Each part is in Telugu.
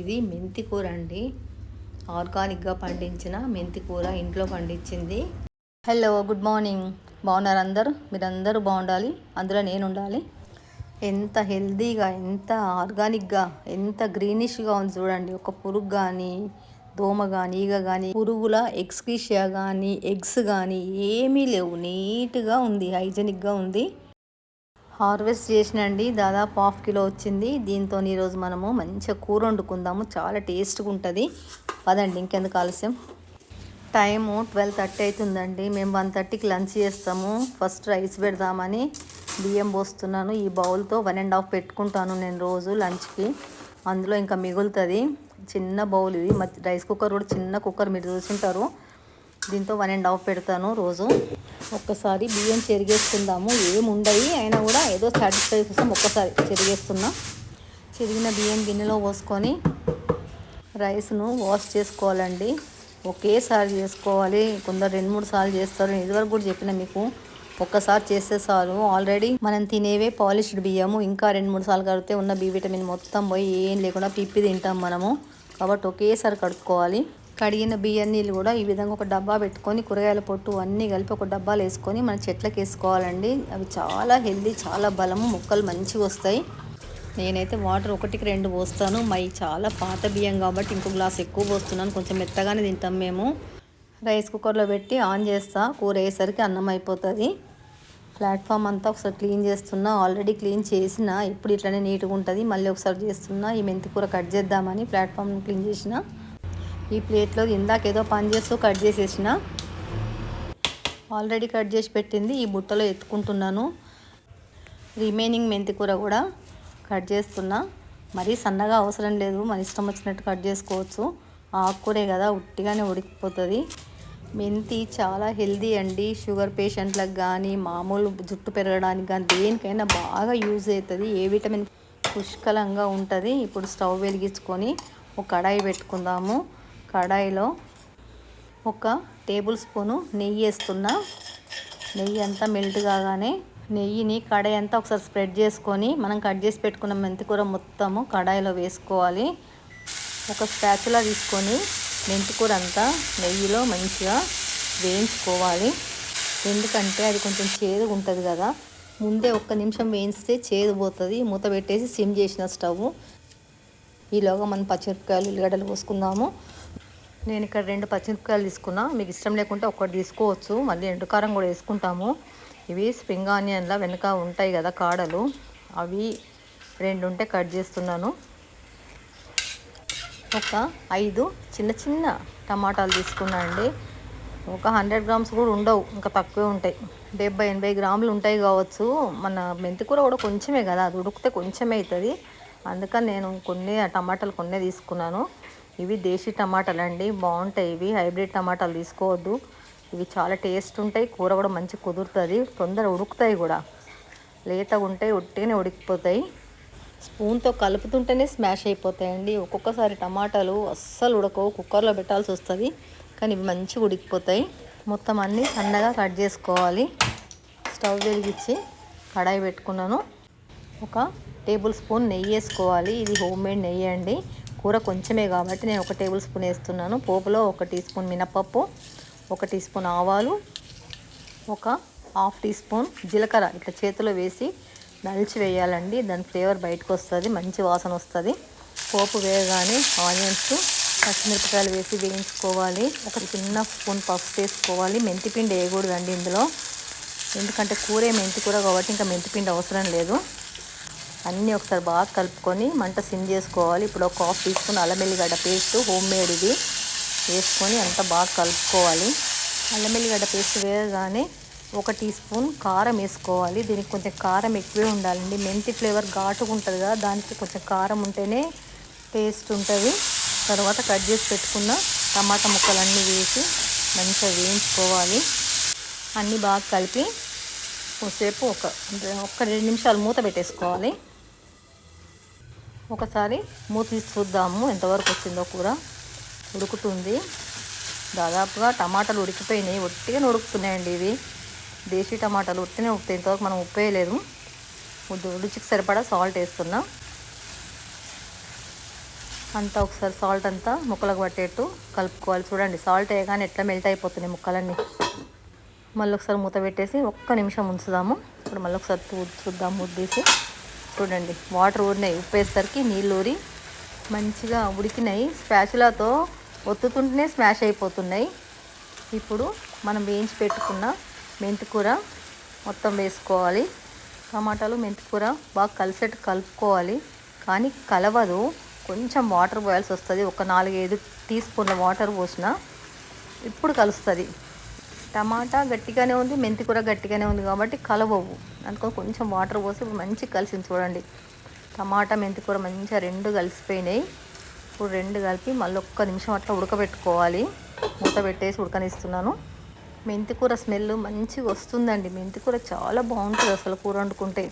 ఇది మెంతి కూర అండి. ఆర్గానిక్గా పండించిన మెంతి కూర ఇంట్లో పండించింది. హలో గుడ్ మార్నింగ్ బాగున్నారు అందరూ? మీరందరూ బాగుండాలి? అందులో నేను ఉండాలి? ఎంత హెల్తీగా ఎంత ఆర్గానిక్గా ఎంత గ్రీనిష్గా ఉంది చూడండి. ఒక పురుగు కానీ దోమ కానీ ఈగ కానీ పురుగుల ఎక్స్క్రీషియా కానీ ఎగ్స్ కానీ ఏమీ లేవు. నీట్గా ఉంది హైజెనిక్గా ఉంది. హార్వెస్ట్ చేసినండి. దాదాపు హాఫ్ కిలో వచ్చింది. దీంతో ఈరోజు మనము మంచిగా కూర వండుకుందాము. చాలా టేస్ట్గా ఉంటుంది. పదండి ఇంకెందుకు ఆలస్యం? టైము ట్వెల్వ్ థర్టీ అవుతుందండి. మేము వన్ థర్టీకి లంచ్ చేస్తాము. ఫస్ట్ రైస్ పెడదామని బియ్యం పోస్తున్నాను. ఈ బౌల్తో వన్ అండ్ హాఫ్ పెట్టుకుంటాను నేను రోజు లంచ్కి. అందులో ఇంకా మిగులుతుంది. చిన్న బౌల్ ఇది. రైస్ కుక్కర్ కూడా చిన్న కుక్కర్ మీరు చూసింటారు. దీంతో వన్ అండ్ హాఫ్ పెడతాను రోజు. ఒక్కసారి బియ్యం చెరిగేసుకుందాము. ఏముండయి అయినా కూడా ఏదో సాటిస్ఫై కోసం ఒక్కసారి చెరిగేస్తున్నా. చెరిగిన బియ్యం గిన్నెలో పోసుకొని రైస్ను వాష్ చేసుకోవాలండి. ఒకేసారి చేసుకోవాలి. కొందరు రెండు మూడు సార్లు చేస్తారు. నేను ఇదివరకు కూడా చెప్పిన మీకు ఒక్కసారి చేస్తే చాలు. ఆల్రెడీ మనం తినేవే పాలిష్డ్ బియ్యము. ఇంకా రెండు మూడు సార్లు కడితే ఉన్న బి విటమిన్ మొత్తం పోయి ఏం లేకుండా పిప్పి తింటాం మనము. కాబట్టి ఒకేసారి కడుక్కోవాలి. కడిగిన బియ్యం నీళ్ళు కూడా ఈ విధంగా ఒక డబ్బా పెట్టుకొని కూరగాయల పొట్టు అన్నీ కలిపి ఒక డబ్బాలు వేసుకొని మన చెట్లకు వేసుకోవాలండి. అవి చాలా హెల్దీ చాలా బలము మొక్కలు మంచిగా వస్తాయి. నేనైతే వాటర్ ఒకటికి రెండు పోస్తాను. మై చాలా పాత బియ్యం కాబట్టి ఇంకో గ్లాస్ ఎక్కువ పోస్తున్నాను. కొంచెం మెత్తగానే తింటాం మేము. రైస్ కుక్కర్లో పెట్టి ఆన్ చేస్తా. కూర వేసరికి అన్నం అయిపోతుంది. ప్లాట్ఫామ్ అంతా ఒకసారి క్లీన్ చేస్తున్నా. ఆల్రెడీ క్లీన్ చేసిన. ఇప్పుడు ఇట్లనే నీట్గా ఉంటుంది. మళ్ళీ ఒకసారి చేస్తున్నా. ఈ మెంతి కూర కట్ చేద్దామని ప్లాట్ఫామ్ క్లీన్ చేసిన. ఈ ప్లేట్లో ఇందాక ఏదో పని చేస్తూ కట్ చేసేసిన. ఆల్రెడీ కట్ చేసి పెట్టింది ఈ బుట్టలో ఎత్తుకుంటున్నాను. రిమైనింగ్ మెంతి కూర కూడా కట్ చేస్తున్నా. మరీ సన్నగా అవసరం లేదు మన ఇష్టం వచ్చినట్టు కట్ చేసుకోవచ్చు. ఆకుకూరే కదా ఉట్టిగానే ఉడికిపోతుంది. మెంతి చాలా హెల్దీ అండి. షుగర్ పేషెంట్లకు కానీ మామూలు జుట్టు పెరగడానికి కానీ దేనికైనా బాగా యూజ్ అవుతుంది. ఏ విటమిన్ పుష్కలంగా ఉంటుంది. ఇప్పుడు స్టవ్ వెలిగించుకొని ఒక కడాయి పెట్టుకుందాము. కడాయిలో ఒక టేబుల్ స్పూను నెయ్యి వేస్తున్నా. నెయ్యి అంతా మెల్ట్ కాగానే నెయ్యిని కడాయి అంతా ఒకసారి స్ప్రెడ్ చేసుకొని మనం కట్ చేసి పెట్టుకున్న మెంతికూర మొత్తము కడాయిలో వేసుకోవాలి. ఒక స్పాచులా తీసుకొని మెంతికూర అంతా నెయ్యిలో మంచిగా వేయించుకోవాలి. ఎందుకంటే అది కొంచెం చేదుగా ఉంటుంది కదా. ముందే ఒక్క నిమిషం వేయిస్తే చేదు పోతుంది. మూత పెట్టేసి సిమ్ చేసిన స్టవ్. ఈలోగా మనం పచ్చిమిరపకాయలు ఉల్లిగడ్డలు పోసుకుందాము నేను ఇక్కడ రెండు పచ్చిమిరపకాయలు తీసుకున్నా. మీకు ఇష్టం లేకుంటే ఒకటి తీసుకోవచ్చు. మళ్ళీ ఎండుకారం కూడా వేసుకుంటాము. ఇవి స్ప్రింగ్ ఆనియన్లా వెనక ఉంటాయి కదా కాడలు. అవి రెండు ఉంటే కట్ చేస్తున్నాను. ఒక ఐదు చిన్న చిన్న టమాటాలు తీసుకున్నా అండి. ఒక హండ్రెడ్ గ్రామ్స్ కూడా ఉండవు. ఇంకా తక్కువే ఉంటాయి. డెబ్బై ఎనభై గ్రాములు ఉంటాయి కావచ్చు. మన మెంతికూర కూడా కొంచెమే కదా. అది ఉడికితే కొంచెమే అవుతుంది. అందుకని నేను కొన్ని టమాటాలు కొన్నే తీసుకున్నాను. ఇవి దేశీ టమాటాలు అండి. బాగుంటాయి ఇవి. హైబ్రిడ్ టమాటాలు తీసుకోవద్దు. ఇవి చాలా టేస్ట్ ఉంటాయి. కూర కూడా మంచి కుదురుతుంది. తొందర ఉడుకుతాయి కూడా. లేతగా ఉంటాయి. ఉట్టిగానే ఉడికిపోతాయి. స్పూన్తో కలుపుతుంటేనే స్మాష్ అయిపోతాయండి. ఒక్కొక్కసారి టమాటాలు అస్సలు ఉడకవు. కుక్కర్లో పెట్టాల్సి వస్తుంది. కానీ ఇవి మంచిగా ఉడికిపోతాయి. మొత్తం అన్నీ సన్నగా కట్ చేసుకోవాలి. స్టవ్ వెలిగించి కడాయి పెట్టుకున్నాను. ఒక టేబుల్ స్పూన్ నెయ్యి వేసుకోవాలి. ఇది హోమ్ మేడ్ నెయ్యి అండి. కూర కొంచెమే కాబట్టి నేను ఒక టేబుల్ స్పూన్ వేస్తున్నాను. పోపులో ఒక టీ స్పూన్ మినపప్పు ఒక టీ స్పూన్ ఆవాలు ఒక హాఫ్ టీ స్పూన్ జీలకర్ర ఇట్లా చేతిలో వేసి నలిచి వేయాలండి. దాని ఫ్లేవర్ బయటకు వస్తుంది మంచి వాసన వస్తుంది. పోపు వేయగానే ఆనియన్స్ పచ్చిమిరపకాయలు వేసి వేయించుకోవాలి. ఒక చిన్న స్పూన్ పప్పు వేసుకోవాలి. మెంతిపిండి వేయకూడదండి ఇందులో. ఎందుకంటే కూరే మెంతి కూర కాబట్టి ఇంకా మెంతిపిండి అవసరం లేదు. అన్నీ ఒకసారి బాగా కలుపుకొని మంట సిమ్ చేసుకోవాలి. ఇప్పుడు ఒక హాఫ్ టీ స్పూన్ అల్లం పేస్ట్ హోమ్ మేడ్ ఇది వేసుకొని అంతా బాగా కలుపుకోవాలి. అల్లమెల్లిగడ్డ పేస్ట్ వేయగానే ఒక టీ స్పూన్ కారం వేసుకోవాలి. దీనికి కొంచెం కారం ఎక్కువే ఉండాలండి. మెంతి ఫ్లేవర్ ఘాటుగా ఉంటుంది కదా దానికి కొంచెం కారం ఉంటేనే టేస్ట్ ఉంటుంది. తర్వాత కట్ చేసి పెట్టుకున్న టమాటా ముక్కలన్నీ వేసి మంచిగా వేయించుకోవాలి. అన్నీ బాగా కలిపి కొద్దిసేపు ఒక ఒక్క రెండు నిమిషాలు మూత పెట్టేసుకోవాలి. ఒకసారి మూత తీసి చూద్దాము ఎంతవరకు వచ్చిందో కూర. ఉడుకుతుంది. దాదాపుగా టమాటాలు ఉడికిపోయినాయి. ఒట్టిగా ఉడుకుతున్నాయండి ఇవి. దేశీ టమాటాలు ఉట్టినే ఉడుకుతాయి. ఇంతవరకు మనం ఉప్పేయలేదు. రుచికి సరిపడా సాల్ట్ వేస్తున్నా. అంతా ఒకసారి సాల్ట్ అంతా ముక్కలకు పట్టేట్టు కలుపుకోవాలి. చూడండి సాల్ట్ వేయగానే ఎట్లా మెల్ట్ అయిపోతున్నాయి ముక్కలన్నీ. మళ్ళీ ఒకసారి మూత పెట్టేసి ఒక్క నిమిషం ఉంచుదాము. ఇప్పుడు మళ్ళీ ఒకసారి చూద్దాం ఉద్దేసి చూడండి వాటర్ ఊరినాయి ఉప్పేసరికి నీళ్ళు ఊరి మంచిగా ఉడికినాయి. స్పాచులాతో ఒత్తుతుంటేనే స్మాష్ అయిపోతున్నాయి. ఇప్పుడు మనం వేయించి పెట్టుకున్న మెంతికూర మొత్తం వేసుకోవాలి. టమాటాలు మెంతికూర బాగా కలిసేట్టు కలుపుకోవాలి. కానీ కలవదు. కొంచెం వాటర్ పోయాల్సి వస్తుంది. ఒక నాలుగైదు టీ స్పూన్ల వాటర్ పోసిన ఇప్పుడు కలుస్తుంది. టమాటా గట్టిగానే ఉంది మెంతి కూర గట్టిగానే ఉంది కాబట్టి కలవవు. అందుకని కొంచెం వాటర్ పోసి మంచిగా కలిసింది చూడండి. టమాటా మెంతి కూర మంచిగా రెండు కలిసిపోయినాయి. ఇప్పుడు రెండు కలిపి మళ్ళీ ఒక్క నిమిషం అట్లా ఉడకబెట్టుకోవాలి. మూత పెట్టేసి ఉడకనిస్తున్నాను. మెంతి కూర స్మెల్ మంచిగా వస్తుందండి. మెంతి కూర చాలా బాగుంటుంది అసలు కూర వండుకుంటే.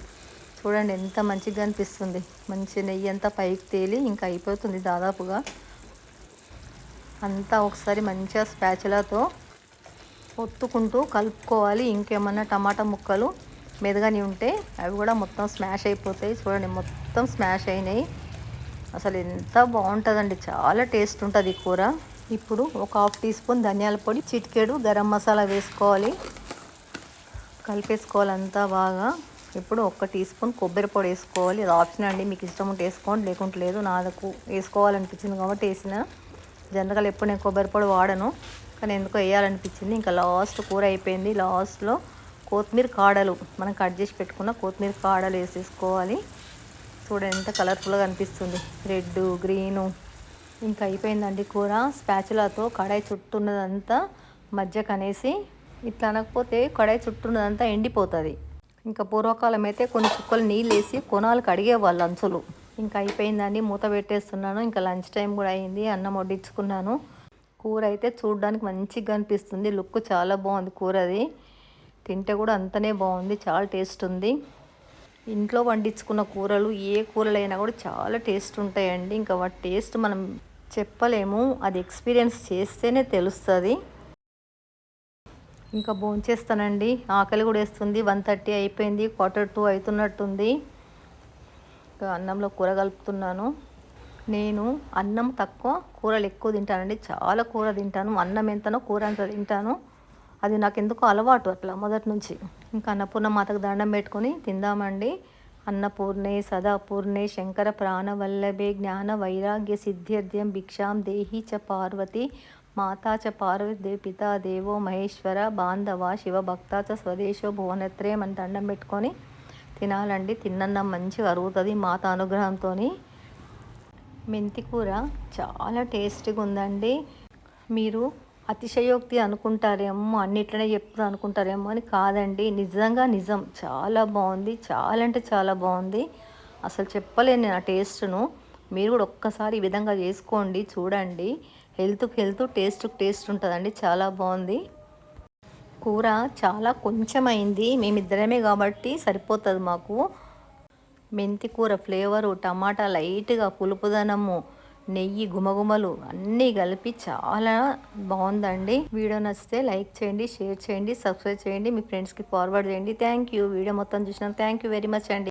చూడండి ఎంత మంచిగా అనిపిస్తుంది. మంచి నెయ్యి అంతా పైకి తేలి ఇంకా అయిపోతుంది దాదాపుగా. అంతా ఒకసారి మంచిగా స్పాచులాతో ఒత్తుకుంటూ కలుపుకోవాలి. ఇంకేమన్నా టమాటా ముక్కలు మెదగని ఉంటే అవి కూడా మొత్తం స్మాష్ అయిపోతాయి. చూడండి మొత్తం స్మాష్ అయినాయి. అసలు ఎంత బాగుంటుందండి. చాలా టేస్ట్ ఉంటుంది ఈ కూర. ఇప్పుడు ఒక హాఫ్ టీ స్పూన్ ధనియాల పొడి చిటికెడు గరం మసాలా వేసుకోవాలి. కలిపేసుకోవాలి అంతా బాగా. ఇప్పుడు ఒక టీ స్పూన్ కొబ్బరి పొడి వేసుకోవాలి. అది ఆప్షన్ అండి. మీకు ఇష్టం ఉంటే వేసుకోండి లేకుంటే లేదు. నాదకు వేసుకోవాలనిపించింది కాబట్టి వేసిన. జనరల్గా ఎప్పుడు నేను కొబ్బరి పొడి వాడను. కానీ ఎందుకో వేయాలనిపించింది. ఇంకా లాస్ట్ కూర అయిపోయింది. లాస్ట్లో కొత్తిమీర కాడలు. మనం కట్ చేసి పెట్టుకున్న కొత్తిమీర కాడలు వేసేసుకోవాలి. చూడండి ఎంత కలర్ఫుల్గా అనిపిస్తుంది. Red green. ఇంకా అయిపోయిందండి కూర. స్పాచులాతో కడాయి చుట్టున్నదంతా మధ్య కనేసి ఇట్లా అనకపోతే కడాయి చుట్టున్నదంతా ఎండిపోతుంది. ఇంకా పూర్వకాలం అయితే కొన్ని చుక్కలు నీళ్ళు వేసి కొనాలు కడిగేవాళ్ళు అంచులు. ఇంకా అయిపోయిందండి. మూత పెట్టేస్తున్నాను. ఇంకా లంచ్ టైం కూడా అయింది. అన్నం వడ్డించుకున్నాను. కూర అయితే చూడడానికి మంచిగా అనిపిస్తుంది. లుక్ చాలా బాగుంది కూర అది తింటే కూడా అంతనే బాగుంది. చాలా టేస్ట్ ఉంది. ఇంట్లో వండించుకున్న కూరలు ఏ కూరలైనా కూడా చాలా టేస్ట్ ఉంటాయండి. ఇంకా వాటి టేస్ట్ మనం చెప్పలేము. అది ఎక్స్పీరియన్స్ చేస్తేనే తెలుస్తుంది. ఇంకా భోంచేస్తానండి ఆకలి కూడా వేస్తుంది. వన్ థర్టీ అయిపోయింది. క్వార్టర్ టూ అవుతున్నట్టుంది. ఇంకా అన్నంలో కూర కలుపుతున్నాను. నేను అన్నం తక్కువ కూరలు ఎక్కువ తింటానండి. చాలా కూర తింటాను. అన్నం ఎంతనో కూర అంత తింటాను. అది నాకు ఎందుకో అలవాటు అట్లా మొదటి నుంచి. ఇంకా అన్నపూర్ణ మాతకు దండం పెట్టుకొని తిందామండి. అన్నపూర్ణే సదాపూర్ణే శంకర ప్రాణవల్లభే జ్ఞాన వైరాగ్య సిద్ధ్యర్థ్యం భిక్షాం దేహి చ పార్వతి మాతా చ పార్వతి పితా దేవో మహేశ్వర బాంధవ శివభక్త చ స్వదేశో భువనత్రే మన దండం పెట్టుకొని తినాలండి. తిన్నన్నం మంచిగా అరుగుతుంది. మాత అనుగ్రహంతో మెంతి కూర చాలా టేస్టీగా ఉందండి. మీరు అతిశయోక్తి అనుకుంటారేమో అన్నిట్లనే చెప్తూ అనుకుంటారేమో అని కాదండి. నిజంగా నిజం. చాలా బాగుంది. చాలా అంటే చాలా బాగుంది. అసలు చెప్పలేను ఆ టేస్ట్ను. మీరు కూడా ఒక్కసారి ఈ విధంగా చేసుకోండి చూడండి. హెల్త్కి హెల్త్ టేస్ట్కి టేస్ట్ ఉంటుందండి. చాలా బాగుంది. కూర చాలా కొంచెం అయింది మేమిద్దరమే కాబట్టి సరిపోతుంది మాకు. మెంతి కూర ఫ్లేవరు టమాటా లైట్గా పులుపుదనము నెయ్యి గుమగుమలు అన్నీ కలిపి చాలా బాగుందండి వీడియో నచ్చితే లైక్ చేయండి షేర్ చేయండి సబ్స్క్రైబ్ చేయండి మీ ఫ్రెండ్స్కి ఫార్వర్డ్ చేయండి. థ్యాంక్ యూ వీడియో మొత్తం చూసినాం థ్యాంక్ యూ వెరీ మచ్ అండి.